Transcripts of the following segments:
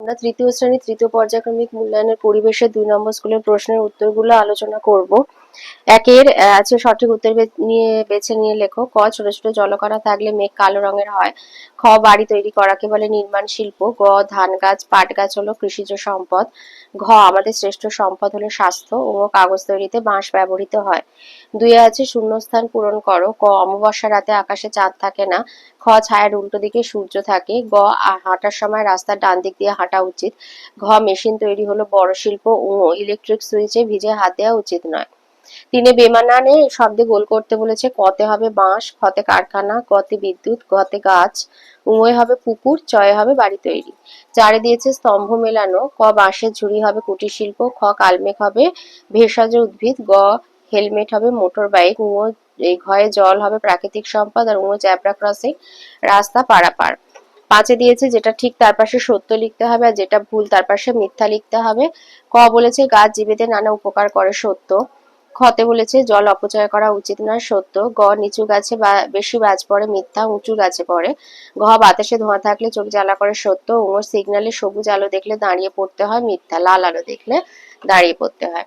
আমরা তৃতীয় শ্রেণি তৃতীয় পর্যায়ক্রমিক মূল্যায়নের পরিবেশে দুই নম্বর স্কুলের প্রশ্নের উত্তরগুলো আলোচনা করব। একের আছে সঠিক উত্তর নিয়ে, বেছে নিয়ে লেখো। ক, ছোট ছোট জলকণা থাকলে মেঘ কালো রঙের হয়। খ, বাড়ি তৈরি করাকে বলে নির্মাণ শিল্প। গ, ধান গাছ, পাট গাছ হলো কৃষিজ সম্পদ। ঘ, আমাদের শ্রেষ্ঠ সম্পদ হলো স্বাস্থ্য ও কাগজ তৈরিতে বাঁশ ব্যবহৃত হয়। দুইয়ে আছে শূন্যস্থান পূরণ করো। ক, অমাবস্যা রাতে আকাশে চাঁদ থাকে না। খ, ছায়ার উল্টো দিকে সূর্য থাকে। গ হাঁটার সময় রাস্তার ডান দিক দিয়ে হাঁটা উচিত। ঘ, মেশিন তৈরি হলো বড় শিল্প ও ইলেকট্রিক সুইচে ভিজে হাত দেওয়া উচিত নয়। তিনে বেমানানে শব্দে গোল করতে বলেছে। কতে হবে বাঁশ খতে কারখানা গতে বিদ্যুৎ গতে গাছ, উময় হবে পুকুর, চয়ে হবে বাড়ি তৈরি। চারে দিয়েছে স্তম্ভ মেলানো, ক বাঁশের ঝুড়ি হবে কুটির শিল্প, খ কালমেঘ হবে ভেষজ উদ্ভিদ, গ হেলমেট হবে মোটর বাইক উমো ঘয়ে জল হবে প্রাকৃতিক সম্পদ, আর উমো জ্যাব্রা ক্রসিং, রাস্তা পারাপার। পাঁচে দিয়েছে যেটা ঠিক তার পাশে সত্য লিখতে হবে, আর যেটা ভুল তার পাশে মিথ্যা লিখতে হবে। ক বলেছে, গাছ জীবেদের নানা উপকার করে সত্য। খতে বলেছে, জল অপচয় করা উচিত নয়, সত্য। গ, নিচু গাছে বেশি বাজ পড়ে, মিথ্যা উঁচু গাছে পড়ে। ঘ, বাতাসে ধোঁয়া থাকলে চোখ জ্বালা করে, সত্য। উমর সিগন্যালে সবুজ আলো দেখলে দাঁড়িয়ে পড়তে হয়, মিথ্যা লাল আলো দেখলে দাঁড়িয়ে পড়তে হয়।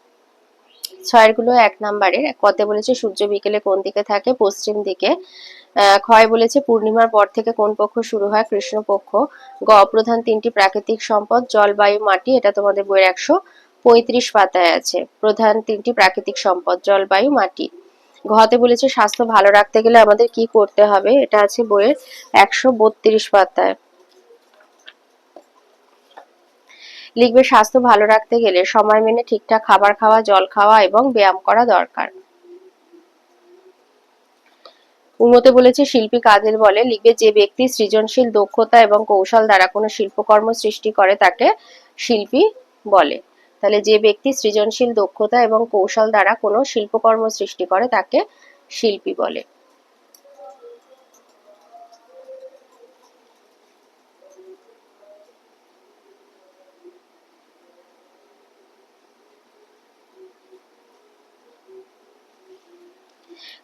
ছয়েরগুলো এক নাম্বারের, কতে বলেছে, সূর্য বিকেলে কোন দিকে থাকে? পশ্চিম দিকে। ক্ষয় বলেছে, পূর্ণিমার পর থেকে কোন পক্ষ শুরু হয়? কৃষ্ণ পক্ষ গ, প্রধান তিনটি প্রাকৃতিক সম্পদ জলবায়ু মাটি, এটা তোমাদের বইয়ের একশো। পঁয়ত্রিশ পাতায় আছে। প্রধান তিনটি প্রাকৃতিক সম্পদ, জলবায়ু, মাটি। ঘতে বলেছে, স্বাস্থ্য ভালো রাখতে গেলে আমাদের কি করতে হবে? এটা আছে বইয়ের একশো বত্রিশ পাতায়। লিখবে, স্বাস্থ্য ভালো রাখতে গেলে সময় মেনে ঠিকঠাক খাবার খাওয়া, জল খাওয়া এবং ব্যায়াম করা দরকার। উন্নতে বলেছে, শিল্পী কাদের বলে, লিখবে, যে ব্যক্তি সৃজনশীল দক্ষতা এবং কৌশল দ্বারা কোনো শিল্পকর্ম সৃষ্টি করে তাকে শিল্পী বলে। তাহলে যে ব্যক্তি সৃজনশীল দক্ষতা এবং কৌশল দ্বারা কোনো শিল্পকর্ম সৃষ্টি করে, তাকে শিল্পী বলে।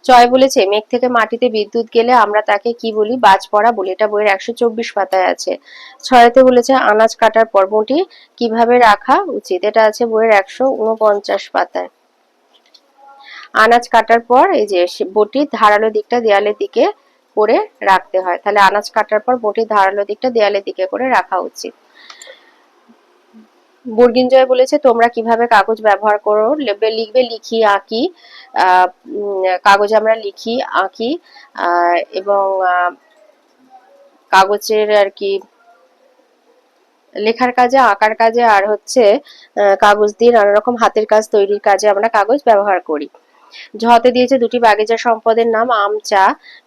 জয় বলেছে, মেঘ থেকে মাটিতে বিদ্যুৎ গেলে আমরা তাকে কি বলি? বাজ পড়া বলি। এটা বইয়ের একশো চব্বিশ পাতায় আছে। ছয়তে বলেছে, আনাজ কাটার পর বটি কীভাবে রাখা উচিত? এটা আছে বইয়ের একশো উনপঞ্চাশ পাতায়। আনাজ কাটার পর এই যে বটির ধারালো দিকটা দেয়ালের দিকে করে রাখতে হয়। তাহলে আনাজ কাটার পর বটির ধারালো দিকটা দেয়ালের দিকে করে রাখা উচিত। বর্গিঞ্জয় বলেছে, তোমরা কীভাবে কাগজ ব্যবহার করো? লিখবে লিখি আঁকি কাগজে আমরা লিখি আঁকি এবং কাগজের আর কি, লেখার কাজে, আঁকার কাজে, আর হচ্ছে কাগজ দিয়ে নানা রকম হাতের কাজ, তৈরির কাজে আমরা কাগজ ব্যবহার করি। ঝতে দিয়েছে দুটি বাগিচা সম্পদের নাম আম চা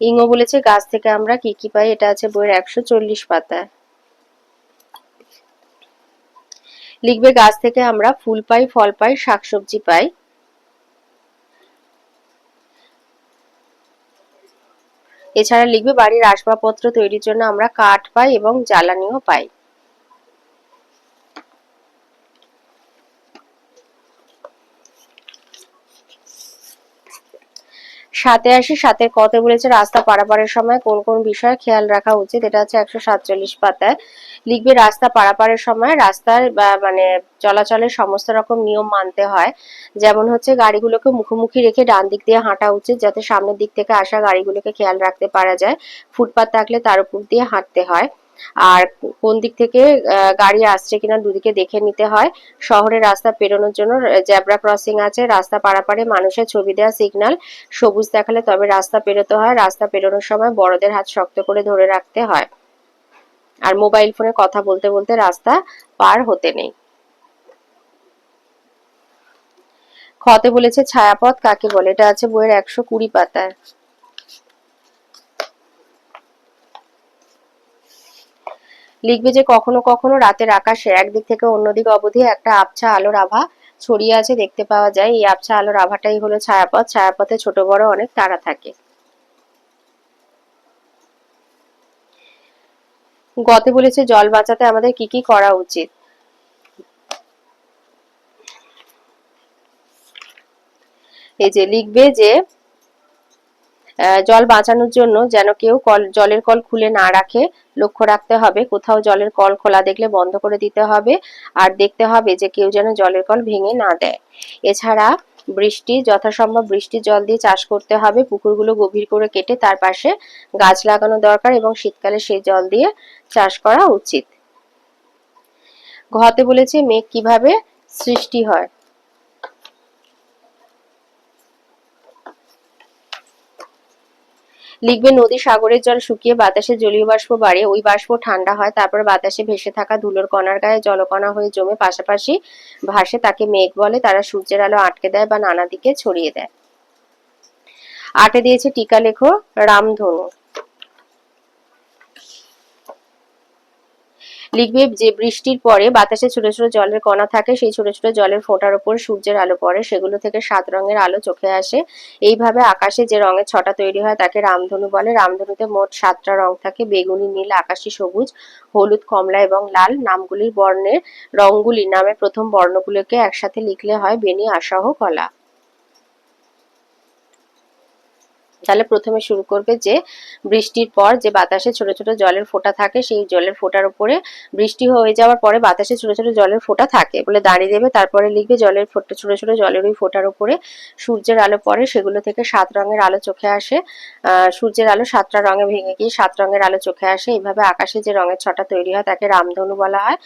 ইঙ্গ বলেছে, গাছ থেকে আমরা কি কি পাই, এটা আছে বইয়ের একশো চল্লিশ পাতায় লিখবে গাছ থেকে আমরা ফুল পাই, ফল পাই, শাকসবজি পাই। এছাড়া লিখবে বাড়ির আসবাবপত্র তৈরির জন্য আমরা কাঠ পাই এবং জ্বালানিও পাই। সাথে আসি সাথে কত বলেছে? রাস্তা পারাপারের সময় কোন কোন বিষয়ে খেয়াল রাখা উচিত? এটা হচ্ছে একশো সাতচল্লিশ পাতায়। লিখবে, রাস্তা পারাপারের সময় রাস্তার মানে চলাচলের সমস্ত রকম নিয়ম মানতে হয়। যেমন হচ্ছে গাড়িগুলোকে মুখোমুখি রেখে ডান দিক দিয়ে হাঁটা উচিত, যাতে সামনের দিক থেকে আসা গাড়িগুলোকে খেয়াল রাখতে পারা যায়। ফুটপাত থাকলে তার উপর দিয়ে হাঁটতে হয়। আর কোন দিক থেকে গাড়ি আসছে কিনা দুদিকে দেখে নিতে হয়। শহরের রাস্তা পেরোনোর জন্য জেব্রা ক্রসিং আছে, রাস্তা পারাপারে মানুষের ছবি দেওয়া সিগন্যাল। সবুজ দেখালে তবে রাস্তা পেরোতে হয়, রাস্তা পেরোনোর সময় বড়দের হাত শক্ত করে ধরে রাখতে হয়। আর মোবাইল ফোনে কথা বলতে বলতে রাস্তা পার হতে নেই। খতে বলেছে, ছায়াপথ কাকে বলে? এটা আছে বইয়ের একশো কুড়ি পাতায়। লিখবে যে, কখনো কখনো রাতের আকাশে একদিক থেকে অন্যদিক অবধি একটা আবছা আলোর আভা ছড়িয়ে আছে, দেখতে পাওয়া যায়। এই আবছা আলোর আভাটাই হলো ছায়াপথ। ছায়াপথে ছোট বড় অনেক তারা থাকে। গতে বলেছে, জল বাঁচাতে আমাদের কি কি করা উচিত? এই যে লিখবে যে জল বাঁচানোর জন্য যেন কেউ কল, জলের কল খুলে না রাখে, লক্ষ্য রাখতে হবে, কোথাও জলের কল খোলা দেখলে বন্ধ করে দিতে হবে, আর দেখতে হবে যে কেউ যেন জলের কল ভেঙে না দেয়। এছাড়া বৃষ্টি, যথাসম্ভব বৃষ্টির জল দিয়ে চাষ করতে হবে। পুকুরগুলো গভীর করে কেটে তার পাশে গাছ লাগানো দরকার এবং শীতকালে সেই জল দিয়ে চাষ করা উচিত। ঘতে বলেছে মেঘ কীভাবে সৃষ্টি হয়? লিখবে, নদী সাগরের জল শুকিয়ে বাতাসে জলীয় বাষ্প বাড়ে। ওই বাষ্প ঠান্ডা হয়, তারপর বাতাসে ভেসে থাকা ধুলোর কণার গায়ে জলকণা হয়ে জমে। পাশাপাশি ভাসে তাকে মেঘ বলে। তারা সূর্যের আলো আটকে দেয় বা নানা দিকে ছড়িয়ে দেয়। আটে দিয়েছে টিকা, লেখো, রামধনু। লিখবে যে বৃষ্টির পরে বাতাসে ছোট ছোট জলের কণা থাকে, সেই ছোট ছোট জলের ফোঁটার উপর সূর্যের আলো পড়ে, সেগুলো থেকে সাত রঙের আলো চোখে আসে। এইভাবে আকাশে যে রঙের ছটা তৈরি হয়, তাকে রামধনু বলে। রামধনুতে মোট সাতটা রং থাকে, বেগুনি, নীল, আকাশি, সবুজ, হলুদ, কমলা এবং লাল। নামগুলির বর্ণের রঙগুলি নামের প্রথম বর্ণগুলোকে একসাথে লিখলে হয় বেনি আশাহ, কলা। তাহলে প্রথমে শুরু করবে যে বৃষ্টির পর যে বাতাসে ছোট ছোট জলের ফোঁটা থাকে, সেই জলের ফোঁটার উপরে বৃষ্টি হয়ে যাওয়ার পরে বাতাসে ছোট ছোট জলের ফোঁটা থাকে। বলে দাঁড়িয়ে দেবে, তারপরে লিখবে জলের ফোঁটা, ছোট ছোট জলের ওই ফোঁটার উপরে সূর্যের আলো পড়ে, সেগুলো থেকে সাত রঙের আলো চোখে আসে। সূর্যের আলো সাতটা রঙে ভেঙে গিয়ে সাত রঙের আলো চোখে আসে। এইভাবে আকাশে যে রঙের ছটা তৈরি হয়, তাকে রামধনু বলা হয়।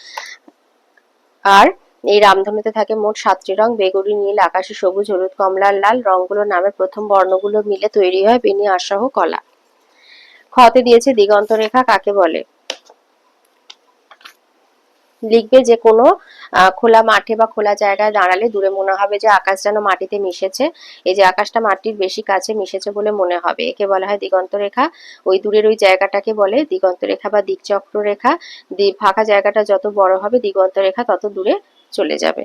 আর এই রামধনুতে থাকে মোট সাতটি রং। বেগুনি, নীল, আকাশি, সবুজ, হলুদ, কমলা, লাল রংগুলোর নামের প্রথম বর্ণগুলো মিলে তৈরি হয় বেনি আশাহ কলা। খতে দিয়েছে দিগন্ত রেখা কাকে বলে? লিখবে যে কোনো খোলা মাঠে বা খোলা জায়গায় দাঁড়ালে দূরে মনে হবে যে আকাশ যেন মাটিতে মিশেছে। এই যে আকাশটা মাটির বেশি কাছে মিশেছে বলে মনে হবে। একে বলা হয় দিগন্ত রেখা। ওই দূরের ওই জায়গাটাকে বলে দিগন্ত রেখা বা দিকচক্র রেখা। ফাঁকা জায়গাটা যত বড় হবে দিগন্ত রেখা তত দূরে চলে যাবে।